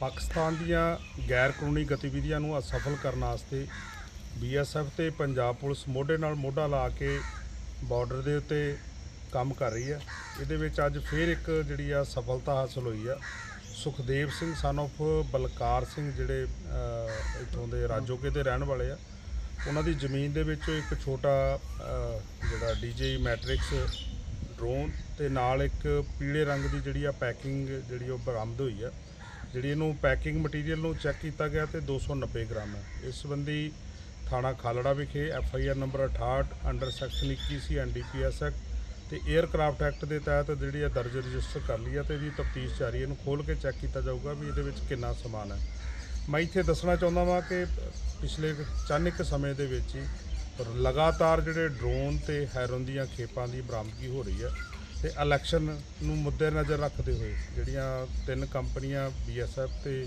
ਪਾਕਿਸਤਾਨ ਦੀਆਂ ਗੈਰ ਕਾਨੂੰਨੀ ਗਤੀਵਿਧੀਆਂ ਨੂੰ ਅਸਫਲ ਕਰਨ ਵਾਸਤੇ ਬੀਐਸਐਫ ਤੇ ਪੰਜਾਬ ਪੁਲਿਸ ਮੋਢੇ ਨਾਲ ਮੋਢਾ ਲਾ ਕੇ ਬਾਰਡਰ ਦੇ ਉੱਤੇ ਕੰਮ ਕਰ ਰਹੀ ਹੈ। ਇਹਦੇ ਵਿੱਚ ਅੱਜ ਫੇਰ ਇੱਕ ਜਿਹੜੀ ਆ ਸਫਲਤਾ ਹਾਸਲ ਹੋਈ ਆ। ਸੁਖਦੇਵ ਸਿੰਘ ਸਨ of ਬਲਕਾਰ ਸਿੰਘ ਜਿਹੜੇ ਅਹ, ਇੱਥੋਂ ਦੇ ਰਾਜੋਕੇ ਦੇ ਰਹਿਣ ਵਾਲੇ ਆ ਉਹਨਾਂ ਦੀ ਜ਼ਮੀਨ ਦੇ ਵਿੱਚੋਂ ਇੱਕ ਛੋਟਾ ਅਹ, ਜਿਹੜਾ ਡੀਜੇ ਮੈਟ੍ਰਿਕਸ ਡਰੋਨ ਤੇ ਨਾਲ ਇੱਕ ਪੀਲੇ ਰੰਗ ਦੀ ਜਿਹੜੀ ਆ ਪੈਕਿੰਗ ਜਿਹੜੀ ਉਹ ਬਰਾਮਦ ਹੋਈ ਆ। ਜਿਹੜੀ ਇਹਨੂੰ ਪੈਕਿੰਗ ਮਟੀਰੀਅਲ ਨੂੰ ਚੈੱਕ ਕੀਤਾ ਗਿਆ ਤੇ 290 ਗ੍ਰਾਮ ਹੈ। ਇਸ ਸੰਬੰਧੀ ਥਾਣਾ ਖਾਲੜਾ ਵਿਖੇ F I R number 68 under section 21 C NDPS act ਤੇ 에ਅਰਕ੍ਰਾਫਟ ਐਕਟ ਦੇ ਤਹਿਤ ਜਿਹੜੀ ਆ ਦਰਜ ਰਜਿਸਟਰ ਕਰ ਲਈ ਆ ਤੇ ਇਹਦੀ ਤਫਤੀਸ਼ ਜਾਰੀ ਹੈ। ਇਹਨੂੰ ਖੋਲ ਕੇ ਚੈੱਕ ਕੀਤਾ ਜਾਊਗਾ ਵੀ ਇਹਦੇ ਵਿੱਚ ਕਿੰਨਾ ਸਮਾਨ ਹੈ। ਮੈਂ ਇੱਥੇ ਦੱਸਣਾ ਚਾਹੁੰਦਾ ਵਾਂ ਕਿ ਪਿਛਲੇ ਚਾਨਕ ਸਮੇਂ ਦੇ ਵਿੱਚ ਹੀ ਲਗਾਤਾਰ ਜਿਹੜੇ ਡਰੋਨ ਤੇ ਹੈਰੋਨ ਦੀਆਂ ਖੇਪਾਂ ਦੀ ਬਰਾਮਦਗੀ ਹੋ ਰਹੀ ਹੈ। ਤੇ ਇਲੈਕਸ਼ਨ ਨੂੰ ਮੁੱਦੇ ਨਜ਼ਰ ਰੱਖਦੇ ਹੋਏ ਜਿਹੜੀਆਂ ਤਿੰਨ ਕੰਪਨੀਆਂ ਬੀਐਸਐਫ ਤੇ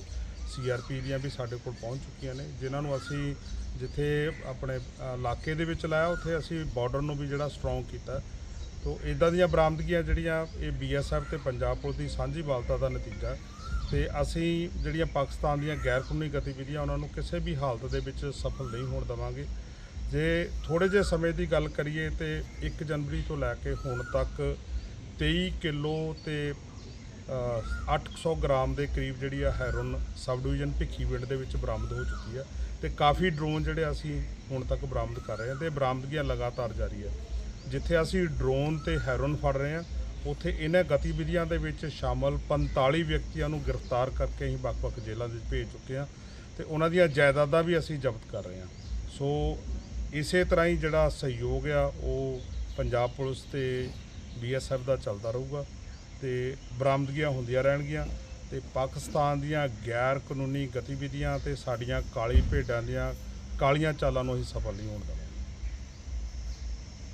ਸੀਆਰਪੀ ਦੀਆਂ ਵੀ ਸਾਡੇ ਕੋਲ ਪਹੁੰਚ ਚੁੱਕੀਆਂ ਨੇ, ਜਿਨ੍ਹਾਂ ਨੂੰ ਅਸੀਂ ਜਿੱਥੇ ਆਪਣੇ ਇਲਾਕੇ ਦੇ ਵਿੱਚ ਲਾਇਆ, ਉੱਥੇ ਅਸੀਂ ਬਾਰਡਰ ਨੂੰ ਵੀ ਜਿਹੜਾ ਸਟਰੋਂਗ ਕੀਤਾ। ਤੋ ਇਦਾਂ ਦੀਆਂ ਬਰਾਮਦਗੀਆਂ ਜਿਹੜੀਆਂ ਇਹ ਬੀਐਸਐਫ ਤੇ ਪੰਜਾਬ ਪੁਲਿਸ ਦੀ ਸਾਂਝੀ ਵਾਲਤਾ ਦਾ ਨਤੀਜਾ ਤੇ ਅਸੀਂ ਜਿਹੜੀਆਂ ਪਾਕਿਸਤਾਨ ਦੀਆਂ ਗੈਰ ਕਾਨੂੰਨੀ ਗਤੀਵਿਧੀਆਂ, ਉਹਨਾਂ ਨੂੰ ਕਿਸੇ ਵੀ ਹਾਲਤ ਦੇ ਵਿੱਚ ਸਫਲ ਨਹੀਂ ਹੋਣ ਦੇਵਾਂਗੇ। ਜੇ ਥੋੜੇ ਜਿਹੇ ਸਮੇਂ ਦੀ ਗੱਲ ਕਰੀਏ ਤੇ 1 ਜਨਵਰੀ ਤੋਂ ਲੈ ਕੇ ਹੁਣ ਤੱਕ 23 ਕਿਲੋ ਤੇ ਅ, 800 ਗ੍ਰਾਮ ਦੇ ਕਰੀਬ ਜਿਹੜੀ ਆ ਹੈਰੋਨ ਸਬ ਡਿਵੀਜ਼ਨ ਭਿੱਖੀਵਿੰਡ ਦੇ ਵਿੱਚ ਬਰਾਮਦ ਹੋ ਚੁੱਕੀ ਆ ਤੇ ਕਾਫੀ ਡਰੋਨ ਜਿਹੜੇ ਅਸੀਂ ਹੁਣ ਤੱਕ ਬਰਾਮਦ ਕਰ ਰਹੇ ਹਾਂ ਤੇ ਬਰਾਮਦਗੀਆਂ ਲਗਾਤਾਰ ਜਾਰੀ ਆ। ਜਿੱਥੇ ਅਸੀਂ ਡਰੋਨ ਤੇ ਹੈਰੋਨ ਫੜ ਰਹੇ ਹਾਂ ਉੱਥੇ ਇਹਨਾਂ ਗਤੀਵਿਧੀਆਂ ਦੇ ਵਿੱਚ ਸ਼ਾਮਲ 45 ਵਿਅਕਤੀਆਂ ਨੂੰ ਗ੍ਰਿਫਤਾਰ ਕਰਕੇ ਅਸੀਂ ਵੱਖ-ਵੱਖ ਜੇਲ੍ਹਾਂ ਦੇ ਵਿੱਚ ਭੇਜ ਚੁੱਕੇ ਹਾਂ ਤੇ ਉਹਨਾਂ ਦੀਆਂ ਜਾਇਦਾਦਾਂ ਵੀ ਅਸੀਂ ਜ਼ਬਤ ਕਰ ਰਹੇ ਹਾਂ ਸੋ ਇਸੇ ਤਰ੍ਹਾਂ ਹੀ ਜਿਹੜਾ ਸਹਿਯੋਗ ਆ ਉਹ ਪੰਜਾਬ ਪੁਲਿਸ ਤੇ ਬੀਐਸਐਫ ਦਾ ਚੱਲਦਾ ਰਹੂਗਾ ਤੇ ਬਰਾਮਦਗੀਆਂ ਹੁੰਦੀਆਂ ਰਹਿਣਗੀਆਂ ਤੇ ਪਾਕਿਸਤਾਨ ਦੀਆਂ ਗੈਰ ਕਾਨੂੰਨੀ ਗਤੀਵਿਧੀਆਂ ਤੇ ਸਾਡੀਆਂ ਕਾਲੀ ਭੇਡਾਂ ਦੀਆਂ ਕਾਲੀਆਂ ਚਾਲਾਂ ਨੂੰ ਅਸੀਂ ਸਫਲ ਨਹੀਂ ਹੋਣ ਦੇਵਾਂਗੇ